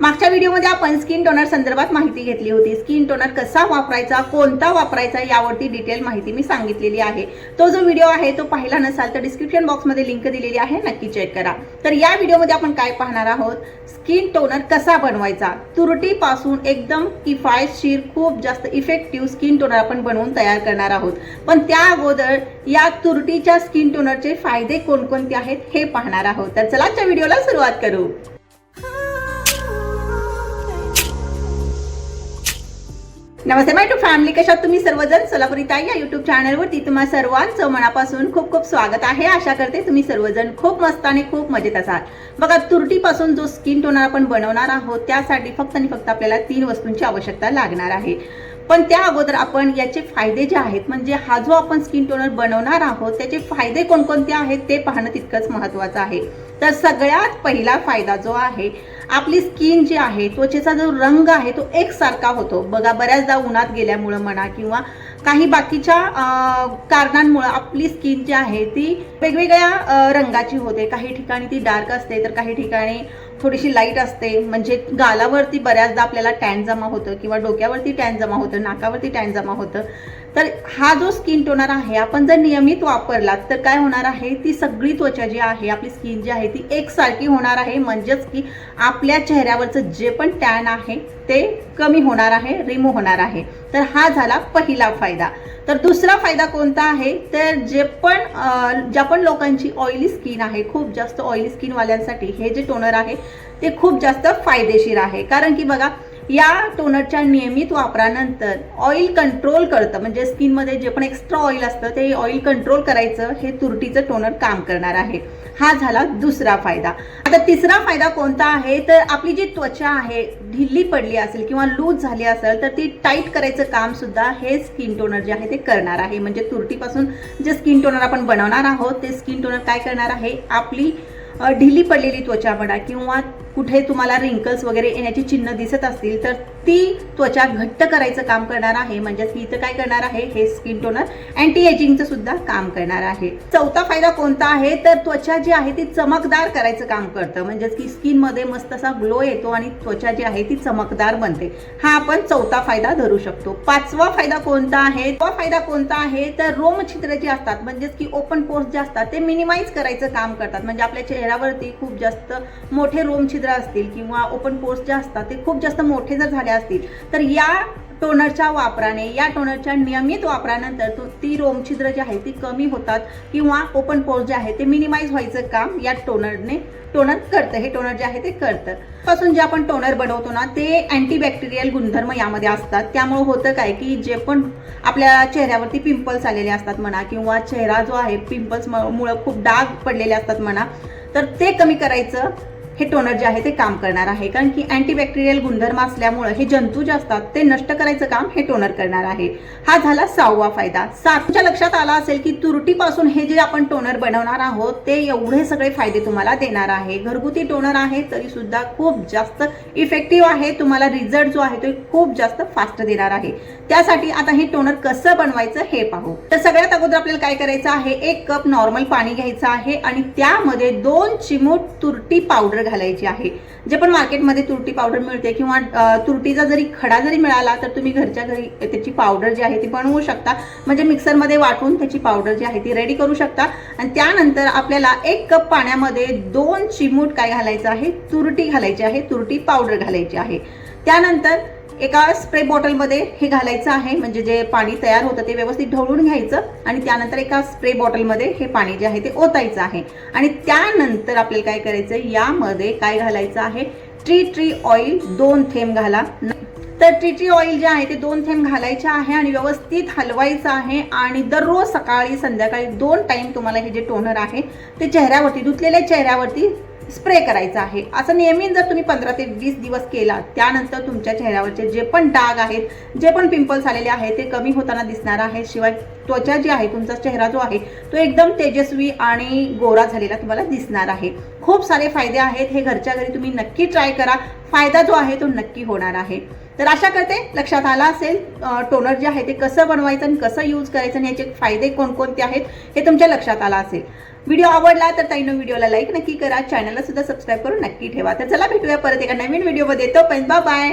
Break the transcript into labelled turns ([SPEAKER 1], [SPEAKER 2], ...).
[SPEAKER 1] मागच्या व्हिडिओमध्ये आपण स्किन टोनर संदर्भात माहिती घेतली होती. स्किन टोनर कसा वापरायचा कोणता वापरायचा यावरती डिटेल माहिती मी सांगितलेली आहे. तो जो व्हिडिओ आहे तो पाहिला नसाल तर डिस्क्रिप्शन बॉक्समध्ये लिंक दिलेली आहे. नक्की चेक करा. तर या व्हिडिओमध्ये आपण काय पाहणार आहोत? स्किन टोनर कसा बनवायचा? तुरटीपासून एकदम किफायतशीर खूप जास्त इफेक्टिव्ह स्किन टोनर आपण बनवून तयार करणार आहोत. पण त्या अगोदर या तुरटीच्या स्किन टोनरचे फायदे कोणकोणते आहेत हे पाहणार आहोत. तर चला आजच्या व्हिडिओला सुरुवात करू. नमस्ते माय टू फॅमिली कशात तुम्ही सर्वजण? सोलापुरी ताई या युट्यूब चॅनलवरती तुम्हा सर्वांचं मनापासून खूप खूप स्वागत आहे. आशा करते तुम्ही सर्वजण खूप मस्त आणि खूप मजेत असाल. बघा तुरटीपासून जो स्किन टोनर आपण बनवणार आहोत त्यासाठी फक्त आणि फक्त आपल्याला तीन वस्तूंची आवश्यकता लागणार आहे. पण त्या अगोदर आपण याचे फायदे जे आहेत म्हणजे हा जो आपण स्किन टोनर बनवणार आहोत त्याचे फायदे कोणकोणते आहेत ते पाहणं तितकंच महत्त्वाचं आहे. तर सगळ्यात पहिला फायदा जो आहे आपली स्किन जी आहे त्वचेचा जो रंग आहे तो एकसारखा होतो. बघा बऱ्याचदा उन्हात गेल्यामुळं म्हणा किंवा काही बाकीच्या कारणांमुळं आपली स्किन जी आहे ती वेगवेगळ्या रंगाची होते. काही ठिकाणी ती डार्क असते तर काही ठिकाणी थोडीशी लाइट असते. म्हणजे गालावरती बऱ्याचदा आपल्याला टॅन जमा होतं किंवा डोक्यावरती टॅन जमा होतं नाकावरती टॅन जमा होतं. तर हा जो स्किन टोनर आहे आपण जर नियमित वापरला तर काय होणार आहे? ती सगळी त्वचा जी आहे आपली स्किन जी आहे ती एकसारखी होणार आहे. म्हणजेच की आपल्या चेहऱ्यावरचं जे पण टॅन आहे ते कमी होणार आहे रिमूव्ह होणार आहे. तर हा झाला पहिला फायदा. तर दुसरा फायदा कोणता आहे? तर जे पण ज्या पण लोकांची ऑइली स्किन आहे खूप जास्त ऑइली स्किनवाल्यांसाठी हे जे टोनर आहे ते खूप जास्त फायदेशीर आहे. कारण की बघा या टोनरच्या नियमित वापरानंतर ऑइल कंट्रोल करतं म्हणजे स्किनमध्ये जे पण एक्स्ट्रा ऑइल असतं ते ऑइल कंट्रोल करायचं हे तुरटीचं टोनर काम करणार आहे. हा झाला दुसरा फायदा. आता तिसरा फायदा कोणता आहे? तर आपली जी त्वचा आहे ढिल्ली पडली असेल किंवा लूज झाली असेल तर ती टाईट करायचं काम सुद्धा हे स्किन टोनर जे आहे ते करणार आहे. म्हणजे तुरटीपासून जे स्किन टोनर आपण बनवणार आहोत ते स्किन टोनर काय करणार आहे? आपली ढिली पडलेली त्वचा म्हणा किंवा कुठे तुम्हाला रिंकल्स वगैरे येण्याची चिन्ह दिसत असतील तर ती त्वचा घट्ट करायचं काम करणार आहे. म्हणजेच की इथं काय करणार आहे? हे स्किन टोनर अँटी एजिंगचं सुद्धा काम करणार आहे. चौथा फायदा कोणता आहे? तर त्वचा जी आहे ती चमकदार करायचं काम करतं. म्हणजेच की स्किनमध्ये मस्त असा ग्लो येतो आणि त्वचा जी आहे ती चमकदार बनते. हा आपण चौथा फायदा धरू शकतो. पाचवा फायदा कोणता आहे? तो फायदा कोणता आहे? तर रोमछिद्र जे असतात म्हणजेच की ओपन पोर्स जे असतात ते मिनिमाइज करायचं काम करतात. म्हणजे आपल्या चेहऱ्यावरती खूप जास्त मोठे रोमछिद्र असतील किंवा ओपन पोर्स जे असतात ते खूप जास्त मोठे जर झाले असतील तर या टोनरच्या वापराने या टोनरच्या नियमित वापरानंतर तो ती रोमछिद्र जी आहे ती कमी होतात किंवा ओपन पोर्स जे आहे ते मिनिमाइज व्हायचं काम या टोनरने टोनर करतं. हे टोनर जे आहे ते करतं. पासून जे आपण टोनर बनवतो ना ते अँटीबॅक्टेरियल गुणधर्म यामध्ये असतात. त्यामुळे होतं काय की जे पण आपल्या चेहऱ्यावरती पिंपल्स आलेले असतात म्हणा किंवा चेहरा जो आहे पिंपल्स मुळं खूप डाग पडलेले असतात म्हणा तर ते कमी करायचं. हे टोनर जे आहे ते काम करणार आहे. कारण की अँटीबॅक्टेरियल गुणधर्म असल्यामुळं हे जंतू जे असतात ते नष्ट करायचं काम हे टोनर करणार आहे. हा झाला सहावा फायदा. सातच्या लक्षात आला असेल की तुरटीपासून हे जे आपण टोनर बनवणार आहोत ते एवढे सगळे फायदे तुम्हाला देणार आहे. घरगुती टोनर आहे तरी सुद्धा खूप जास्त इफेक्टिव्ह आहे. तुम्हाला रिझल्ट जो आहे तो खूप जास्त फास्ट देणार आहे. त्यासाठी आता हे टोनर कसं बनवायचं हे पाहू. तर सगळ्यात अगोदर आपल्याला काय करायचं आहे एक कप नॉर्मल पाणी घ्यायचं आहे आणि त्यामध्ये दोन चिमूट तुरटी पावडर घालायची आहे. जे पण मार्केटमध्ये तुरटी पावडर मिळते किंवा तुरटीचा जरी खडा जरी मिळाला तर तुम्ही घरच्या घरी त्याची पावडर जी आहे ती बनवू शकता. म्हणजे मिक्सरमध्ये वाटून त्याची पावडर जी आहे ती रेडी करू शकता. आणि त्यानंतर आपल्याला एक कप पाण्यामध्ये दोन चिमूट काय घालायचं आहे? तुरटी घालायची आहे तुरटी पावडर घालायची आहे. त्यानंतर एका स्प्रे बॉटलमध्ये हे घालायचं आहे. म्हणजे जे पाणी तयार होतं ते व्यवस्थित ढवळून घ्यायचं आणि त्यानंतर एका स्प्रे बॉटलमध्ये हे पाणी जे आहे ते ओतायचं आहे. आणि त्यानंतर आपल्याला काय करायचं यामध्ये काय घालायचं आहे? ट्री ट्री ऑइल दोन थेंब घाला. तर ट्री ट्री ऑइल जे आहे ते दोन थेंब घालायचे आहे आणि व्यवस्थित हलवायचं आहे. आणि दररोज सकाळी संध्याकाळी दोन टाईम तुम्हाला हे जे टोनर आहे ते चेहऱ्यावरती धुतलेल्या चेहऱ्यावरती स्प्रे करायचा आहे. असं नेहमी जर तुम्ही पंधरा ते वीस दिवस केला त्यानंतर तुमच्या चेहऱ्यावरचे जे पण डाग आहेत जे पण पिंपल्स आलेले आहेत ते कमी होताना दिसणार आहे. शिवाय त्वचा जी आहे तुमचा चेहरा जो आहे तो एकदम तेजस्वी आणि गोरा झालेला तुम्हाला दिसणार आहे. खूप सारे फायदे आहेत हे घरच्या घरी तुम्ही नक्की ट्राय करा. फायदा जो आहे तो नक्की होणार आहे. तर आशा करते लक्षात आला असेल टोनर जे आहे ते कसं बनवायचं आणि कसं यूज करायचं आणि याचे फायदे कोणकोणते आहेत हे तुमच्या लक्षात आला असेल. व्हिडिओ आवडला तर ताईनं व्हिडिओला लाईक नक्की करा. चॅनलला सुद्धा सबस्क्राईब करून नक्की ठेवा. तर चला भेटूया परत एका नवीन व्हिडिओमध्ये तोपर्यंत बाय